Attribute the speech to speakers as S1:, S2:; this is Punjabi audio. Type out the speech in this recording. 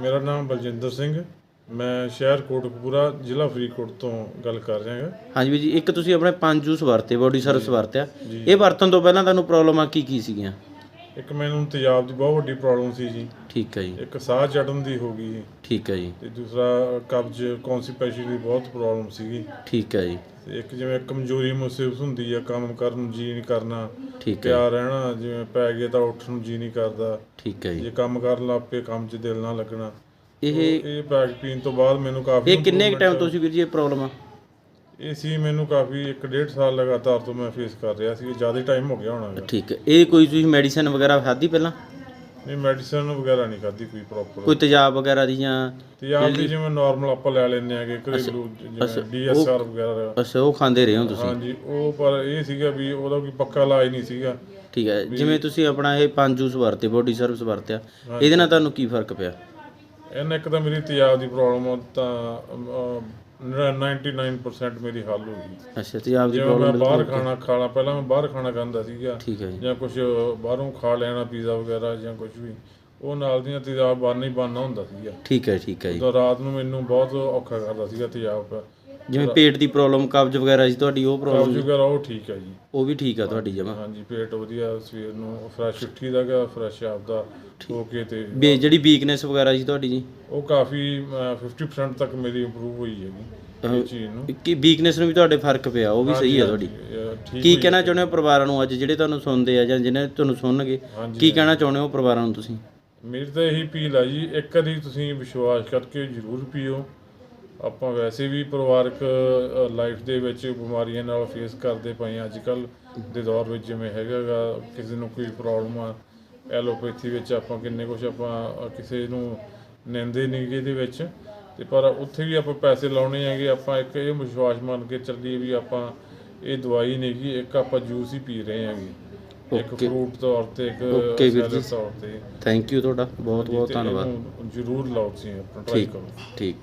S1: ਮੇਰਾ ਨਾਮ ਬਲਜਿੰਦਰ ਸਿੰਘ ਮੈਂ ਸ਼ਹਿਰ ਕੋਟਕਪੂਰਾ ਜ਼ਿਲ੍ਹਾ ਫਰੀਦਕੋਟ ਤੋਂ ਗੱਲ ਕਰ ਰਿਹਾ ਹਾਂ
S2: ਹਾਂਜੀ ਵੀਰ ਜੀ ਇੱਕ ਤੁਸੀਂ ਆਪਣੇ ਪੰਜ ਜੂਸ ਵਰਤੇ ਬੋਡੀ ਸਰਵਿਸ ਵਰਤਿਆ। ਇਹ ਵਰਤਣ ਤੋਂ ਪਹਿਲਾਂ ਤੁਹਾਨੂੰ ਪ੍ਰੋਬਲਮਾਂ ਕੀ ਕੀ ਸੀਗੀਆਂ?
S1: ਇੱਕ ਮੈਨੂੰ ਤੇਜ਼ਾਬ ਦੀ ਬਹੁਤ ਵੱਡੀ ਪ੍ਰੋਬਲਮ ਸੀ ਜੀ।
S2: ਠੀਕ ਹੈ ਜੀ।
S1: ਇੱਕ ਸਾਹ ਚੜਨ ਦੀ ਹੋ ਗਈ
S2: ਠੀਕ ਹੈ ਜੀ।
S1: ਤੇ ਦੂਸਰਾ ਕਬਜ਼ ਕੌਂਸਟੀਪੇਸ਼ਨ ਦੀ ਬਹੁਤ ਪ੍ਰੋਬਲਮ ਸੀਗੀ।
S2: ਠੀਕ ਹੈ ਜੀ।
S1: ਤੇ ਇੱਕ ਜਿਵੇਂ ਕਮਜ਼ੋਰੀ ਮਹਿਸੂਸ ਹੁੰਦੀ ਆ ਕੰਮ ਕਰਨ ਨੂੰ ਜੀ ਨਹੀਂ ਕਰਨਾ
S2: ਠੀਕ ਹੈ।
S1: ਪਿਆ ਰਹਿਣਾ ਜਿਵੇਂ ਪੈ ਗਿਆ ਤਾਂ ਉੱਠਣ ਨੂੰ ਜੀ ਨਹੀਂ ਕਰਦਾ।
S2: ਠੀਕ ਹੈ ਜੀ।
S1: ਜੇ ਕੰਮ ਕਰਨ ਲੱਗ ਪਏ ਕੰਮ 'ਚ ਦਿਲ ਨਾ ਲੱਗਣਾ।
S2: ਇਹ
S1: ਇਹ ਪੈਕ ਪੀਣ ਤੋਂ ਬਾਅਦ ਮੈਨੂੰ ਕਾਫੀ
S2: ਇਹ ਕਿੰਨੇ ਕੁ ਟਾਈਮ ਤੋਂ ਸੀ ਵੀਰ ਜੀ ਇਹ ਪ੍ਰੋਬਲਮ ਆ
S1: ਇਹ ਸੀ ਮੈਨੂੰ ਕਾਫੀ 1.5 ਸਾਲ ਲਗਾਤਾਰ ਤੋਂ ਮੈਂ ਫੇਸ ਕਰ ਰਿਹਾ ਸੀ ਜ਼ਿਆਦਾ ਟਾਈਮ ਹੋ ਗਿਆ ਹੋਣਾ ਗਾ।
S2: ਠੀਕ ਹੈ। ਇਹ ਕੋਈ ਤੁਸੀਂ ਮੈਡੀਸਨ ਵਗੈਰਾ ਖਾਧੀ ਪਹਿਲਾਂ?
S1: ਨਹੀਂ ਮੈਡੀਸਨ ਵਗੈਰਾ ਨਹੀਂ ਖਾਦੀ ਕੋਈ ਪ੍ਰੋਪਰ
S2: ਕੋਈ ਤੇਜ਼ਾਬ ਵਗੈਰਾ ਦੀ ਜਾਂ
S1: ਤੇ ਆਪ ਦੀ ਜਿਵੇਂ ਨਾਰਮਲ ਆਪਾਂ ਲੈ ਲੈਂਦੇ ਆਗੇ ਘਰੇਲੂ ਡੀਐਸਆਰ ਵਗੈਰਾ।
S2: ਅੱਛਾ ਉਹ ਖਾਂਦੇ ਰਹੇ ਹੋ ਤੁਸੀਂ?
S1: ਹਾਂਜੀ ਉਹ ਪਰ ਇਹ ਸੀਗਾ ਵੀ ਉਹਦਾ ਕੋਈ ਪੱਕਾ ਇਲਾਜ ਨਹੀਂ ਸੀਗਾ।
S2: ਠੀਕ ਹੈ। ਜਿਵੇਂ ਤੁਸੀਂ ਆਪਣਾ ਇਹ ਪੰਜ ਜੂਸ ਵਰਤੇ ਬੋਡੀ ਸਰਵਿਸ ਵਰਤਿਆ ਇਹਦੇ ਨਾਲ ਤੁਹਾਨੂੰ ਕੀ ਫ਼ਰਕ ਪਿਆ?
S1: ਇਹਨਾਂ ਇੱਕ ਤਾਂ ਮੇਰੀ ਤੇਜ਼ਾਬ ਦੀ ਪ੍ਰੋਬਲਮ ਤਾਂ 99% ਮੇਰੀ ਹੱਲ ਹੋ ਗਈ।
S2: ਅੱਛਾ ਤੇਜ਼ਾਬ ਦੀ
S1: ਜਿਵੇਂ ਮੈਂ
S2: ਪ੍ਰੋਬਲਮ
S1: ਬਾਹਰ ਖਾਣਾ ਖਾਣਾ ਪਹਿਲਾਂ ਮੈਂ ਬਾਹਰ ਖਾਣਾ ਖਾਂਦਾ ਸੀਗਾ।
S2: ਠੀਕ ਹੈ ਜੀ।
S1: ਜਾਂ ਕੁਝ ਬਾਹਰੋਂ ਖਾ ਲੈਣਾ ਪੀਜ਼ਾ ਵਗੈਰਾ ਜਾਂ ਕੁਝ ਵੀ। ਉਹ ਨਾਲ ਦੀਆਂ ਤੇਜ਼ਾਬ ਬੰਨ ਹੀ ਬੰਨ੍ਹਣਾ ਹੁੰਦਾ ਸੀਗਾ।
S2: ਠੀਕ ਹੈ ਠੀਕ ਹੈ ਜੀ।
S1: ਤਾਂ ਰਾਤ ਨੂੰ ਮੈਨੂੰ ਬਹੁਤ ਔਖਾ ਕਰਦਾ ਸੀਗਾ ਤੇਜ਼ਾਬ।
S2: ਜਿਵੇਂ ਪੇਟ ਦੀ ਪ੍ਰੋਬਲਮ ਕਬਜ਼ ਵਗੈਰਾ ਸੀ ਤੁਹਾਡੀ ਉਹ ਪ੍ਰੋਬਲਮ
S1: ਕਬਜ਼ ਵਗੈਰਾ ਉਹ ਠੀਕ ਹੈ ਜੀ।
S2: ਉਹ ਵੀ ਠੀਕ ਆ ਤੁਹਾਡੀ ਜਮਾ।
S1: ਹਾਂਜੀ ਪੇਟ ਵਧੀਆ ਸਵੇਰ ਨੂੰ ਫਰੈਸ਼ ਉੱਠੀ ਦਾ ਗਾ ਫਰੈਸ਼ ਆਪਦਾ ਹੋ ਕੇ ਤੇ
S2: ਵੀ ਜਿਹੜੀ ਵੀਕਨੈਸ ਵਗੈਰਾ ਸੀ ਤੁਹਾਡੀ ਜੀ?
S1: ਉਹ ਕਾਫੀ ਅਹ, 50% ਤੱਕ ਮੇਰੀ ਇੰਪਰੂਵ ਹੋਈ ਹੈਗੀ ਇਹ ਚੀਜ਼ ਨੂੰ।
S2: ਕਿ ਵੀਕਨੈਸ ਨੂੰ ਵੀ ਤੁਹਾਡੇ ਫ਼ਰਕ ਪਿਆ ਉਹ ਵੀ ਸਹੀ ਆ ਤੁਹਾਡੀ।
S1: ਇਹ ਠੀਕ
S2: ਕੀ ਕਹਿਣਾ ਚਾਹੁੰਦੇ ਹੋ ਪਰਿਵਾਰਾਂ ਨੂੰ ਅੱਜ ਜਿਹੜੇ ਤੁਹਾਨੂੰ ਸੁਣਦੇ ਆ ਜਾਂ ਜਿਹਨੇ ਤੁਹਾਨੂੰ ਸੁਣਨਗੇ? ਕੀ ਕਹਿਣਾ ਚਾਹੁੰਦੇ ਹੋ ਪਰਿਵਾਰਾਂ ਨੂੰ ਤੁਸੀਂ?
S1: ਮੇਰੀ ਤਾਂ ਇਹੀ ਅਪੀਲ ਆ ਜੀ ਇੱਕ ਵਾਰੀ ਤੁਸੀਂ ਵਿਸ਼ਵਾਸ ਕਰਕੇ ਜ਼ਰੂਰ ਪੀਓ। ਆਪਾਂ ਵੈਸੇ ਵੀ ਪਰਿਵਾਰਕ ਲਾਈਫ ਦੇ ਵਿੱਚ ਬਿਮਾਰੀਆਂ ਨਾਲ ਫੇਸ ਕਰਦੇ ਪਏ ਅੱਜ ਕੱਲ ਦੇ ਦੌਰ ਵਿੱਚ ਜਿਵੇਂ ਹੈਗਾਗਾ ਕਿਸੇ ਨੂੰ ਕੋਈ ਪ੍ਰੋਬਲਮ ਆ ਐਲੋਪੈਥੀ ਵਿੱਚ ਆਪਾਂ ਕਿੰਨੇ ਕੁਝ ਆਪਾਂ ਕਿਸੇ ਨੂੰ ਨਿੰਦੇ ਨਹੀਂ ਗੇ ਇਹਦੇ ਵਿੱਚ। ਤੇ ਪਰ ਉੱਥੇ ਵੀ ਆਪਾਂ ਪੈਸੇ ਲਾਉਣੇ ਹੈਗੇ ਆਪਾਂ ਇੱਕ ਇਹ ਵਿਸ਼ਵਾਸ ਮੰਨ ਕੇ ਚੱਲੀਏ ਵੀ ਆਪਾਂ ਇਹ ਦਵਾਈ ਨਹੀਂ ਗੀ ਇੱਕ ਆਪਾਂ ਜੂਸ ਹੀ ਪੀ ਰਹੇ ਹੈਗੇ। ਇੱਕ ਫਰੂਟ ਤੌਰ ਤੇ ਇੱਕ
S2: Okay ਵੀਰ
S1: ਤੌਰ ਤੇ।
S2: ਥੈਂਕ ਯੂ ਤੁਹਾਡਾ। ਬਹੁਤ ਬਹੁਤ ਧੰਨਵਾਦ।
S1: ਜ਼ਰੂਰ ਲਾਓ ਤੁਸੀਂ ਆਪਣਾ ਟਰਾਈ ਕਰੋ।
S2: ਠੀਕ।